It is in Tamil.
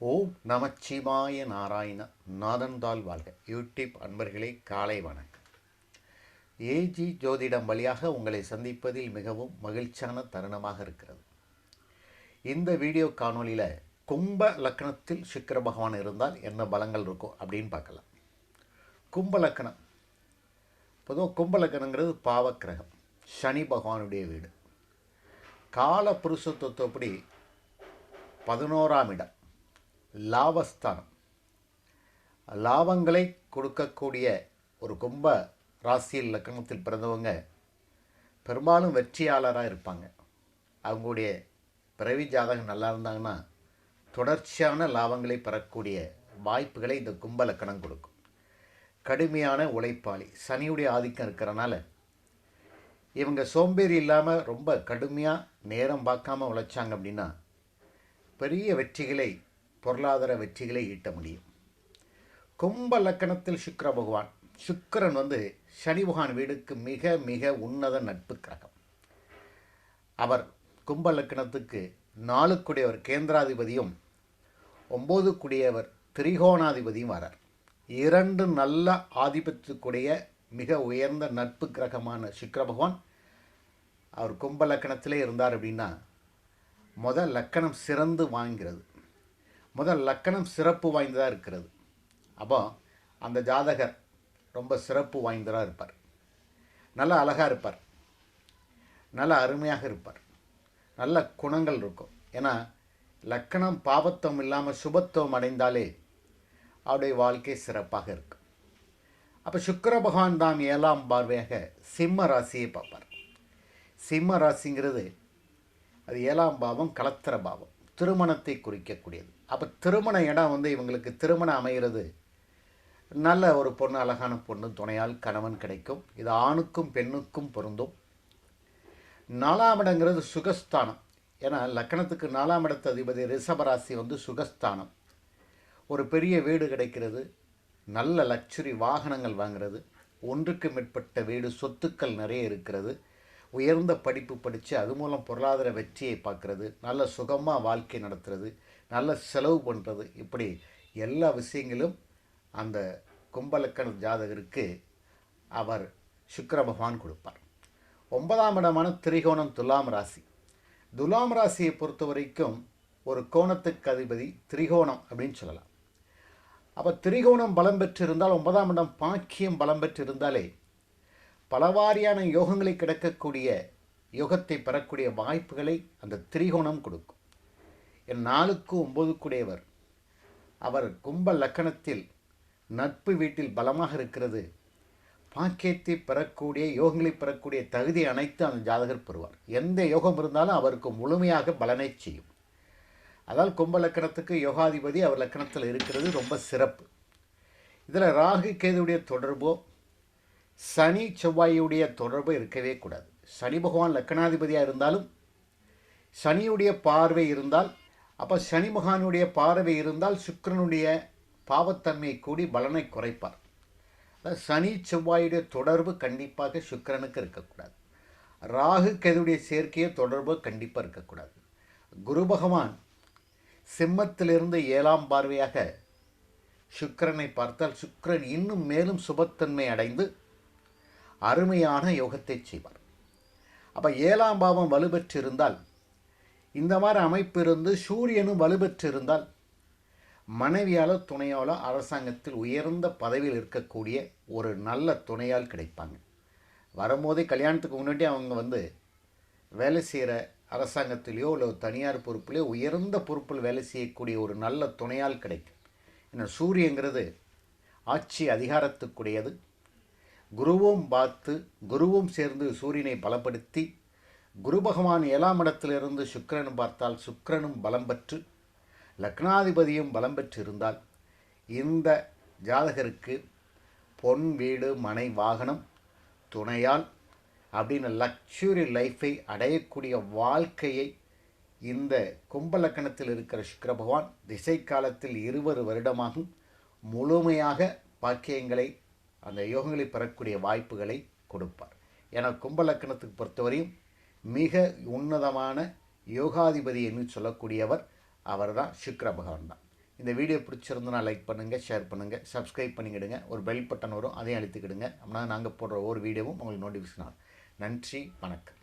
ஓம் நமச்சிவாய நாராயண நாதன்தால் வாழ்க. யூடியூப் அன்பர்களே காலை வணக்கம். ஏஜி ஜோதிடம் வழியாக உங்களை சந்திப்பதில் மிகவும் மகிழ்ச்சியான தருணமாக இருக்கிறது. இந்த வீடியோ காணொலியில் கும்ப லக்கணத்தில் சுக்கிர பகவான் இருந்தால் என்ன பலங்கள் இருக்கும் அப்படின்னு பார்க்கலாம். கும்ப லக்கணம் பொதுவாக கும்ப லக்கணங்கிறது பாவக்கிரகம். சனி பகவானுடைய வீடு. கால புருஷத்துவப்படி பதினோராம் இடம். லாபஸ்தானம். லாபங்களை கொடுக்கக்கூடிய ஒரு கும்ப ராசியில் லக்கணத்தில் பிறந்தவங்க பெரும்பாலும் வெற்றியாளராக இருப்பாங்க. அவங்களுடைய பிறவி ஜாதகம் நல்லா இருந்தாங்கன்னா தொடர்ச்சியான லாபங்களை பெறக்கூடிய வாய்ப்புகளை இந்த கும்ப லக்கணம் கொடுக்கும். கடுமையான உழைப்பாளி சனியுடைய ஆதிக்கம் இருக்கிறனால இவங்க சோம்பேறி இல்லாமல் ரொம்ப கடுமையாக நேரம் பார்க்காம உழைச்சாங்க அப்படின்னா பெரிய வெற்றிகளை பொருளாதார வெற்றிகளை ஈட்ட முடியும். கும்ப லக்கணத்தில் சுக்கர பகவான். சுக்கிரன் வந்து சனி பகவான் வீடுக்கு மிக மிக உன்னத நட்பு கிரகம் அவர் கும்ப லக்கணத்துக்கு நாலுக்குடையவர் கேந்திராதிபதியும் ஒம்பது குடியவர் திரிகோணாதிபதியும் வரார். இரண்டு நல்ல ஆதிபத்தியக்கூடிய மிக உயர்ந்த நட்பு கிரகமான சுக்கர பகவான் அவர் கும்ப லக்கணத்திலே இருந்தார் அப்படின்னா முதல் லக்கணம் சிறந்து வாங்கிறது. முதல் லக்கணம் சிறப்பு வாய்ந்ததாக இருக்கிறது. அப்போ அந்த ஜாதகர் ரொம்ப சிறப்பு வாய்ந்ததாக இருப்பார். நல்ல அழகாக இருப்பார். நல்ல அருமையாக இருப்பார். நல்ல குணங்கள் இருக்கும். ஏன்னா லக்கணம் பாபத்துவம் இல்லாமல் சுபத்துவம் அடைந்தாலே அவருடைய வாழ்க்கை சிறப்பாக இருக்கும். அப்போ சுக்கர பகவான் தாம் ஏழாம் பார்வையாக சிம்ம ராசியை பார்ப்பார். சிம்ம ராசிங்கிறது அது ஏழாம் பாவம் கலத்திர பாவம். திருமணத்தை குறிக்கக்கூடியது. அப்போ திருமண இடம் வந்து இவங்களுக்கு திருமணம் அமைகிறது நல்ல ஒரு பொண்ணு அழகான பொண்ணு துணையால் கணவன் கிடைக்கும். இது ஆணுக்கும் பெண்ணுக்கும் பொருந்தும். நாலாம் இடங்கிறது சுகஸ்தானம். ஏன்னா லக்கணத்துக்கு நாலாம் இடத்து அதிபதி ரிஷபராசி வந்து சுகஸ்தானம். ஒரு பெரிய வீடு கிடைக்கிறது. நல்ல லக்ஸுரி வாகனங்கள் வாங்குறது. ஒன்றுக்கு மேற்பட்ட வீடு சொத்துக்கள் நிறைய இருக்கிறது. உயர்ந்த படிப்பு படித்து அது மூலம் பொருளாதார வெற்றியை பார்க்குறது நல்ல சுகமாக வாழ்க்கை நடத்துறது நல்ல செலவு பண்ணுறது இப்படி எல்லா விஷயங்களும் அந்த கும்பலக்கண ஜாதகருக்கு அவர் சுக்கர பகவான் கொடுப்பார். ஒன்பதாம் இடமான திரிகோணம் துலாம் ராசி. துலாம் ராசியை பொறுத்த வரைக்கும் ஒரு கோணத்துக்கு அதிபதி திரிகோணம் அப்படின்னு சொல்லலாம். அப்போ திரிகோணம் பலம் பெற்றிருந்தால் ஒன்பதாம் இடம் பாக்கியம் பலம் பெற்றிருந்தாலே பலவாரியான யோகங்களை கிடக்கக்கூடிய யோகத்தை பெறக்கூடிய வாய்ப்புகளை அந்த திரிகோணம் கொடுக்கும். என் நாளுக்கு ஒம்பதுக்குடையவர் அவர் கும்ப லக்கணத்தில் நட்பு வீட்டில் பலமாக இருக்கிறது. பாக்கியத்தை பெறக்கூடிய யோகங்களை பெறக்கூடிய தகுதி அனைத்து அந்த ஜாதகர் பெறுவார். எந்த யோகம் இருந்தாலும் அவருக்கு முழுமையாக பலனை செய்யும். அதால் கும்ப லக்கணத்துக்கு யோகாதிபதி அவர் லக்கணத்தில் இருக்கிறது ரொம்ப சிறப்பு. இதில் ராகு கேதுடைய தொடர்போ சனி செவ்வாயுடைய தொடர்பு இருக்கவே கூடாது. சனி பகவான் லக்கணாதிபதியாக இருந்தாலும் சனியுடைய பார்வை இருந்தால் அப்போ சனி பகவானுடைய பார்வை இருந்தால் சுக்கரனுடைய பாவத்தன்மையை கூடி பலனை குறைப்பார். அதாவது சனி செவ்வாயுடைய தொடர்பு கண்டிப்பாக சுக்கரனுக்கு இருக்கக்கூடாது. ராகு கதுடைய சேர்க்கையை தொடர்பு கண்டிப்பாக இருக்கக்கூடாது. குரு பகவான் சிம்மத்திலிருந்து ஏழாம் பார்வையாக சுக்கிரனை பார்த்தால் சுக்கரன் இன்னும் மேலும் சுபத்தன்மை அடைந்து அருமையான யோகத்தை செய்வார். அப்போ ஏழாம் பாவம் வலுப்பெற்றிருந்தால் இந்த மாதிரி அமைப்பு இருந்து சூரியனும் வலுப்பெற்றிருந்தால் மனைவியால் துணையால் அரசாங்கத்தில் உயர்ந்த பதவியில் இருக்கக்கூடிய ஒரு நல்ல துணையால் கிடைப்பாங்க. வரும்போதே கல்யாணத்துக்கு முன்னாடி அவங்க வந்து வேலை செய்கிற அரசாங்கத்திலேயோ இல்லை தனியார் பொறுப்பிலேயோ உயர்ந்த பொறுப்பில் வேலை செய்யக்கூடிய ஒரு நல்ல துணையால் கிடைக்கும். ஏன்னா சூரியங்கிறது ஆட்சி அதிகாரத்துக்குடையது. குருவும் பார்த்து குருவும் சேர்ந்து சூரியனை பலப்படுத்தி குரு பகவான் ஏழாம் இடத்திலிருந்து சுக்கரன் பார்த்தால் சுக்கரனும் பலம் பெற்று லக்னாதிபதியும் பலம் பெற்று இருந்தால் இந்த ஜாதகருக்கு பொன் வீடு மனை வாகனம் துணையால் அப்படின்னு லக்ஸுரி லைஃப்பை அடையக்கூடிய வாழ்க்கையை இந்த கும்பலக்கணத்தில் இருக்கிற சுக்கர பகவான் திசை காலத்தில் இருபது வருடமாகும். முழுமையாக பாக்கியங்களை அந்த யோகங்களை பெறக்கூடிய வாய்ப்புகளை கொடுப்பார். ஏன்னா கும்பலக்கணத்துக்கு பொறுத்தவரையும் மிக உன்னதமான யோகாதிபதி என்று சொல்லக்கூடியவர் அவர் தான் சுக்கர பகவான் தான் இந்த வீடியோ பிடிச்சிருந்தனா லைக் பண்ணுங்கள் ஷேர் பண்ணுங்கள் சப்ஸ்கிரைப் பண்ணிக்கிடுங்க ஒரு பெல் பட்டன் வரும் அதையும் அழுத்திக்கிடுங்க. அப்படின்னா நாங்கள் போடுற ஒவ்வொரு வீடியோவும் உங்களுக்கு நோட்டிஃபிகேஷன் ஆகும். நன்றி வணக்கம்.